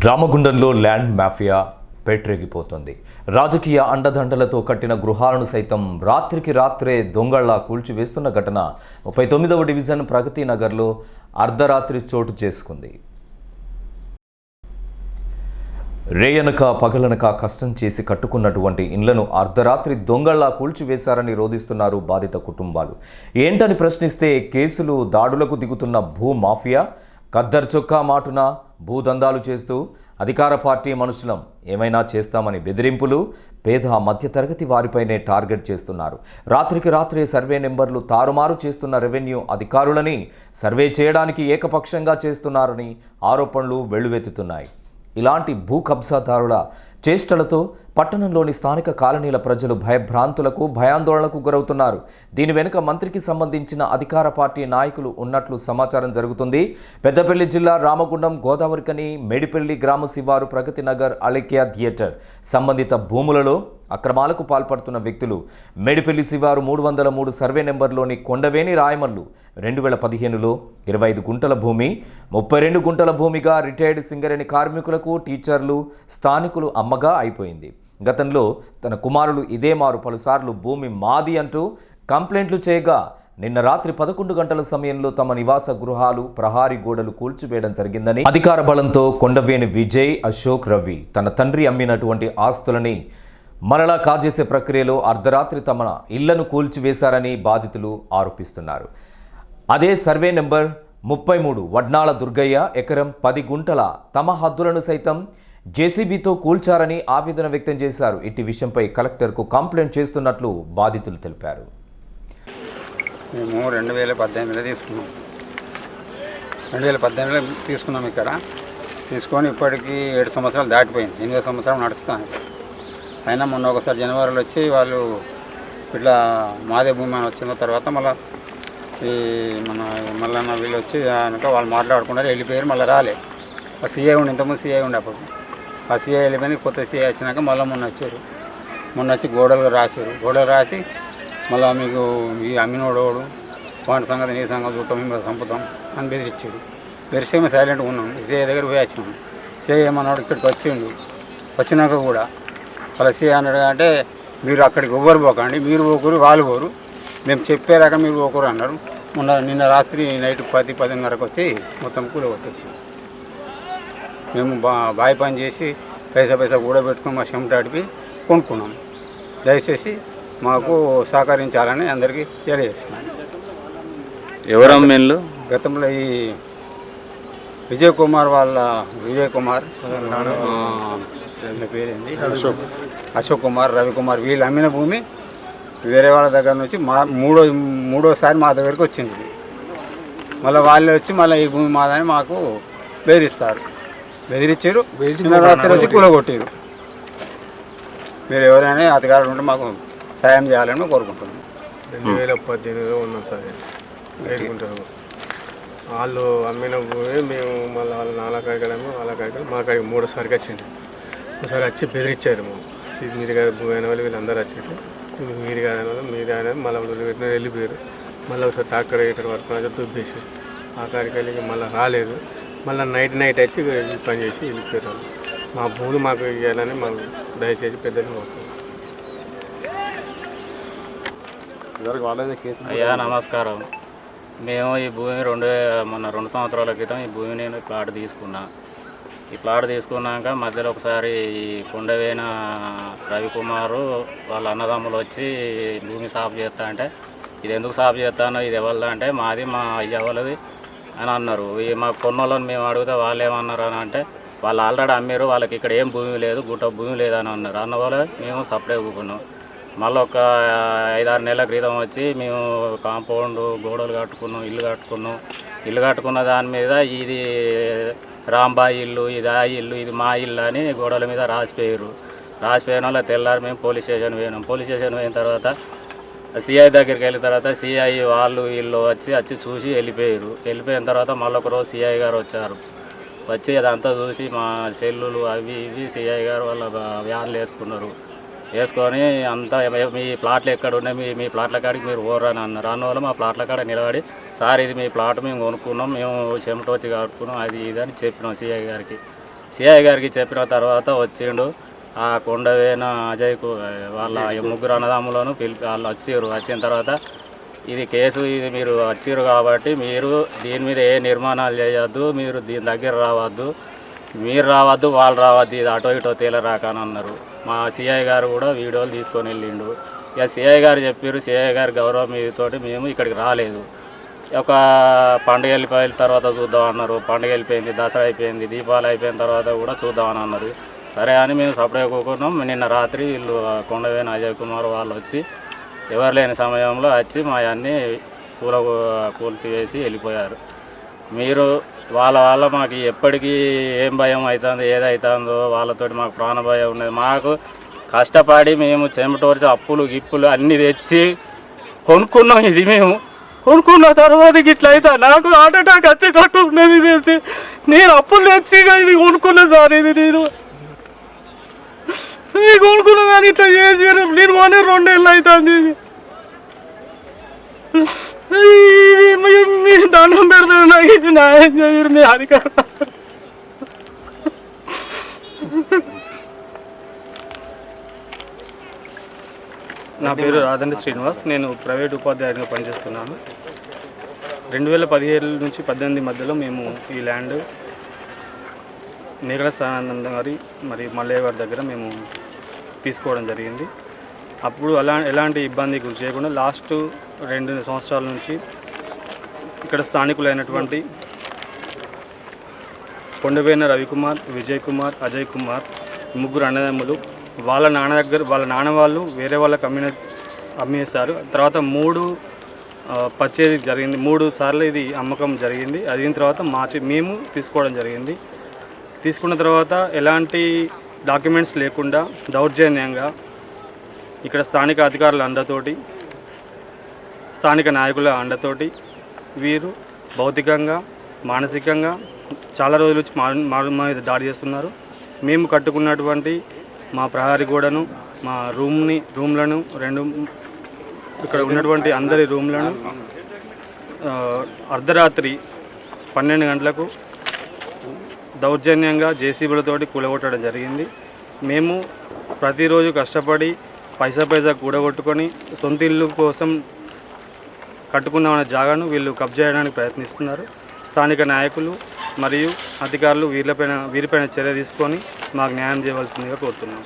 రామగుండంలో land mafia పేట్రేగిపోతుంది. రాజకీయ అండదండలతో కట్టిన గృహాలను సైతం రాత్రికి రాత్రే దొంగళ్ళా కూల్చివేస్తున్న ఘటన ముప్పై తొమ్మిదవ డివిజన్ ప్రగతి నగర్లో అర్ధరాత్రి చోటు చేసుకుంది. రేయనక పగలనక కష్టం చేసి కట్టుకున్నటువంటి ఇండ్లను అర్ధరాత్రి దొంగళ్ళా కూల్చివేశారని రోధిస్తున్నారు బాధిత కుటుంబాలు. ఏంటని ప్రశ్నిస్తే కేసులు దాడులకు దిగుతున్న భూ మాఫియా ఖద్దర్ చొక్కా మాటున భూదందాలు చేస్తూ అధికార పార్టీ మనుషులం. ఏమైనా చేస్తామని బెదిరింపులు పేద మధ్యతరగతి వారిపైనే టార్గెట్ చేస్తున్నారు. రాత్రికి రాత్రే సర్వే నెంబర్లు తారుమారు చేస్తున్న రెవెన్యూ అధికారులని సర్వే చేయడానికి ఏకపక్షంగా చేస్తున్నారని ఆరోపణలు వెల్లువెత్తుతున్నాయి. ఇలాంటి భూ కబ్జాదారుల చేష్టలతో పట్టణంలోని స్థానిక కాలనీల ప్రజలు భయభ్రాంతులకు భయాందోళనకు గురవుతున్నారు. దీని వెనుక మంత్రికి సంబంధించిన అధికార పార్టీ నాయకులు ఉన్నట్లు సమాచారం జరుగుతుంది. పెద్దపల్లి జిల్లా రామగుండం గోదావరికని మేడిపల్లి గ్రామ శివారు ప్రగతి నగర్ అలెక్యా థియేటర్. సంబంధిత భూములలో అక్రమాలకు పాల్పడుతున్న వ్యక్తులు. మేడిపల్లి శివారు మూడు వందల మూడు సర్వే నెంబర్లోని కొండవేని రాయమల్లు రెండు వేల పదిహేనులో ఇరవై ఐదు గుంటల భూమి ముప్పై రెండు గుంటల భూమిగా రిటైర్డ్ సింగరేణి కార్మికులకు టీచర్లు స్థానికులు అమ్మగా అయిపోయింది. గతంలో తన కుమారులు ఇదే మారు పలుసార్లు భూమి మాది అంటూ కంప్లైంట్లు చేయగా నిన్న రాత్రి పదకొండు గంటల సమయంలో తమ నివాస గృహాలు ప్రహారీ గోడలు కూల్చివేయడం జరిగిందని అధికార బలంతో కొండవేణి విజయ్ అశోక్ రవి తన తండ్రి అమ్మినటువంటి ఆస్తులని మరలా కాజేసే ప్రక్రియలో అర్ధరాత్రి తమ ఇళ్ళను కూల్చివేశారని బాధితులు ఆరోపిస్తున్నారు. అదే సర్వే నెంబర్ ముప్పై మూడు వడ్నాల దుర్గయ్య ఎకరం పది గుంటల తమ హద్దులను సైతం జేసీబీతో కూల్చారని ఆవేదన వ్యక్తం చేశారు. ఇట్టి విషయంపై కలెక్టర్కు కంప్లైంట్ చేస్తున్నట్లు బాధితులు తెలిపారు. మేము రెండు వేల పద్దెనిమిదిలో తీసుకున్నాం. రెండు వేల పద్దెనిమిదిలో తీసుకున్నాం ఇక్కడ. తీసుకొని ఇప్పటికి ఏడు సంవత్సరాలు దాటిపోయింది. ఎనిమిది సంవత్సరం నడుస్తాను అయినా మొన్న ఒకసారి జనవరిలో వచ్చి వాళ్ళు ఇట్లా మాదే భూమి అని వచ్చిన తర్వాత మళ్ళీ ఈ మన మళ్ళీ వీళ్ళు వచ్చి కనుక వాళ్ళు మాట్లాడుకున్నారు. వెళ్ళిపోయారు మళ్ళీ రాలే. ఆ సీఐ ఉండి ఇంతకుముందు సీఐ ఉండే అప్పుడు. ఆ సీఐ వెళ్ళిపోయి కొత్త సీఐ వచ్చినాక మళ్ళీ మొన్న వచ్చారు. మొన్న వచ్చి గోడలు రాశారు. గోడలు రాసి మళ్ళీ మీకు ఈ అమ్మినోడోడు వాటి సంగతి నీ సంగతి చూస్తాం మేము చంపుతాం అని బెదిరించాడు బెదిరిస్తే మేము సైలెంట్గా ఉన్నాం. సీఐ దగ్గర పోయి వచ్చినాం. సీఐ ఏమన్నాడు? ఇక్కడికి వచ్చిండు. వచ్చినాక కూడా వాళ్ళ సీఐ అన్నాడు అంటే మీరు అక్కడికి ఎవ్వరు పోకండి మీరు పోకూరు వాళ్ళు పోరు. మేము చెప్పేదాకా మీరు పోకూరు అన్నారు. మొన్న నిన్న రాత్రి నైట్ పది పదిన్నరకు వచ్చి మొత్తం కూల కొట్టేసి మేము బా బావి పని చేసి పైసా పైసా కూడబెట్టుకుని మా చెమట అడిపి కొనుక్కున్నాం. దయచేసి మాకు సహకరించాలని అందరికీ తెలియజేస్తున్నాను ఎవరు అమ్మేళ్ళు గతంలో ఈ విజయ్ కుమార్ వాళ్ళ విజయ్ కుమార్ పేరేంది? అశోక్. కుమార్ రవికుమార్ వీళ్ళు అమ్మిన భూమి వేరే వాళ్ళ దగ్గర నుంచి మా మూడో మూడోసారి మా దగ్గరికి వచ్చింది. మళ్ళీ వాళ్ళే వచ్చి మళ్ళీ ఈ భూమి మాదని మాకు బెదిరిస్తారు బెదిరించారు. రాత్రి వచ్చి కూలగొట్టారు. మీరు ఎవరైనా అధికారులు ఉంటే మాకు సాయం చేయాలని మేము కోరుకుంటున్నాం. రెండు వేల పద్దెనిమిదిలో ఉన్నాం సార్. వాళ్ళు అమ్మిన భూమి మేము మళ్ళీ వాళ్ళ నాన్న కాడికి వాళ్ళ కాడికి మా కాడికి మూడోసారికి వచ్చింది ఒకసారి వచ్చి బెదిరించారు మేము మీరు గారి భూమి అయిన వాళ్ళు వీళ్ళందరూ వచ్చారు మీరు అయిన వాళ్ళు మీరు ఆయన మళ్ళీ వాళ్ళు పెట్టిన వెళ్ళిపోయారు మళ్ళీ ఒకసారి ట్రాక్టర్ గిటర్ వరకు దుబ్బేసి ఆ కాడికి వెళ్ళి మళ్ళీ రాలేదు. మళ్ళీ నైట్ నైట్ వచ్చి పని చేసి వెళ్ళిపోయారు. వాళ్ళు. మా భూమి మాకు ఇవ్వాలని మాకు దయచేసి పెద్దలు అయ్యా నమస్కారం. మేము ఈ భూమి రెండు మొన్న రెండు సంవత్సరాల క్రితం ఈ భూమి నేను ప్లాట్ తీసుకున్నా. ఈ ప్లాట్ తీసుకున్నాక మధ్యలో ఒకసారి ఈ కొండవేన రవికుమారు వాళ్ళ అన్నదమ్ములు వచ్చి భూమి సాఫ్ చేస్తా అంటే ఇది ఎందుకు సాఫ్ చేస్తానో ఇది ఎవరిది? అంటే మాది మా అయ్య వాళ్ళది. అని అన్నారు. ఈ మా కొన్నోళ్ళని మేము అడిగితే వాళ్ళు ఏమన్నారు అని అంటే వాళ్ళు ఆల్రెడీ అమ్మారు వాళ్ళకి ఇక్కడ ఏం భూమి లేదు గుట్ట భూమి లేదని అన్నారు. అన్న వల్ల మేము సప్లై ఊకున్నాం మళ్ళీ ఒక ఐదారు నెలల క్రితం వచ్చి మేము కాంపౌండ్ గోడలు కట్టుకున్నాం ఇల్లు కట్టుకున్నాం. ఇల్లు కట్టుకున్న దాని మీద ఇది రాంబాయి ఇల్లు ఇది ఆ ఇల్లు ఇది మా ఇల్లు అని గోడల మీద రాసిపోయారు. రాసిపోయిన వాళ్ళ తెల్లారి మేము పోలీస్ స్టేషన్ పోయినాం. పోలీస్ స్టేషన్ పోయిన తర్వాత సిఐ దగ్గరికి వెళ్ళిన తర్వాత సిఐ వాళ్ళు వీళ్ళు వచ్చి వచ్చి చూసి వెళ్ళిపోయారు. వెళ్ళిపోయిన తర్వాత మళ్ళీ ఒక రోజు సిఐ గారు వచ్చారు. వచ్చి అదంతా చూసి మా సెల్లులు అవి ఇవి సిఐ గారు వాళ్ళ వ్యాన్లు వేసుకున్నారు. వేసుకొని అంతా మీ ప్లాట్లు ఎక్కడ ఉన్నాయి? మీ మీ ప్లాట్ల కాడికి మీరు ఓరని అన్నారు. అన్న మా ప్లాట్ల కాడ నిలబడి సార్ ఇది మీ ప్లాట్ మేము కొనుక్కున్నాం మేము చెమట వచ్చి కట్టుకున్నాం అది ఇది అని చెప్పినాం సిఐ గారికి. సిఐ గారికి చెప్పిన తర్వాత వచ్చిండు. ఆ కొండవేన అజయ్కు వాళ్ళ ముగ్గురు అన్నదమ్ములను పిలిపి వాళ్ళు వచ్చారు. వచ్చిన తర్వాత ఇది కేసు ఇది మీరు వచ్చారు కాబట్టి మీరు దీని మీద ఏ నిర్మాణాలు చేయొద్దు మీరు దీని దగ్గర రావద్దు. మీరు రావద్దు వాళ్ళు రావద్దు ఇది అటో ఇటో తేలరాక అన్నారు. మా సిఐ గారు కూడా వీడియోలు తీసుకొని వెళ్ళిండు. ఇక సిఐ గారు చెప్పారు సిఐ గారి గౌరవం మీతోటి మేము ఇక్కడికి రాలేదు. ఒక పండుగ వెళ్ళిపోయిన తర్వాత చూద్దాం అన్నారు. పండుగ వెళ్ళిపోయింది దసరా అయిపోయింది దీపావళి అయిపోయిన తర్వాత కూడా చూద్దామని అన్నారు. సరే అని మేము సపరేట్ కోకున్నాం నిన్న రాత్రి వీళ్ళు ఆ అజయ్ కుమార్ వాళ్ళు వచ్చి ఎవరు లేని సమయంలో వచ్చి మా అన్ని పూల కూల్చి వేసి వెళ్ళిపోయారు. మీరు వాళ్ళ వల్ల మాకు ఎప్పటికీ ఏం భయం అవుతుందో ఏదైతుందో వాళ్ళతోటి మాకు ప్రాణ భయం ఉన్నది. మాకు కష్టపడి మేము చెమటోర్చి అప్పులు గిప్పులు అన్నీ తెచ్చి కొనుక్కున్నాం ఇది మేము. కొనుక్కున్న తర్వాత ఇట్లా అయితే నాకు హార్ట్ అటాక్ వచ్చేటట్టు ఉన్నది ఇది అయితే. నేను అప్పులు తెచ్చి ఇది కొనుక్కున్నా సార్ ఇది నేను. నీ కొనుక్కున్నా కానీ ఇట్లా చేసి నేను కొని రెండేళ్ళు అవుతుంది. మీ- దండం పెడతాను నాకు. ఇది న్యాయం చేయరు మీ అధికారం. నా పేరు రాదండి శ్రీనివాస్. నేను ప్రైవేట్ ఉపాధ్యాయుడిగా పనిచేస్తున్నాను. రెండు వేల పదిహేడు నుంచి పద్దెనిమిది మధ్యలో మేము ఈ ల్యాండ్ నీగల సానందం గారి మరి మల్లయ్య గారి దగ్గర మేము తీసుకోవడం జరిగింది. అప్పుడు అలా ఎలాంటి ఇబ్బంది గురి చేయకుండా లాస్ట్ రెండు సంవత్సరాల నుంచి ఇక్కడ స్థానికులైనటువంటి కొండవేన రవికుమార్ విజయ్ కుమార్ అజయ్ కుమార్ ముగ్గురు అన్నదమ్ములు వాళ్ళ నాన్న దగ్గర వాళ్ళ నాన్న వాళ్ళు వేరే వాళ్ళకి అమ్మిన అమ్మేశారు. తర్వాత మూడు పర్చేది జరిగింది. మూడు సార్లు ఇది అమ్మకం జరిగింది. అయిన తర్వాత మార్చి మేము తీసుకోవడం జరిగింది. తీసుకున్న తర్వాత ఎలాంటి డాక్యుమెంట్స్ లేకుండా దౌర్జన్యంగా ఇక్కడ స్థానిక అధికారుల అండతోటి స్థానిక నాయకుల అండతోటి వీరు భౌతికంగా మానసికంగా చాలా రోజుల నుంచి మా మా మీద దాడి చేస్తున్నారు. మేము కట్టుకున్నటువంటి మా ప్రహారీ గోడను మా రూమ్ని రూమ్లను రెండు ఇక్కడ ఉన్నటువంటి అందరి రూమ్లను అర్ధరాత్రి పన్నెండు గంటలకు దౌర్జన్యంగా జేసీబీలతోటి కూలగొట్టడం జరిగింది. మేము ప్రతిరోజు కష్టపడి పైసా పైసా కూడగొట్టుకొని సొంత ఇల్లు కోసం కట్టుకున్నామన్న జాగాను వీళ్ళు కబ్జా చేయడానికి ప్రయత్నిస్తున్నారు. స్థానిక నాయకులు మరియు అధికారులు వీళ్ళపైన వీరిపైన చర్య తీసుకొని మాకు న్యాయం చేయవలసిందిగా కోరుతున్నాం.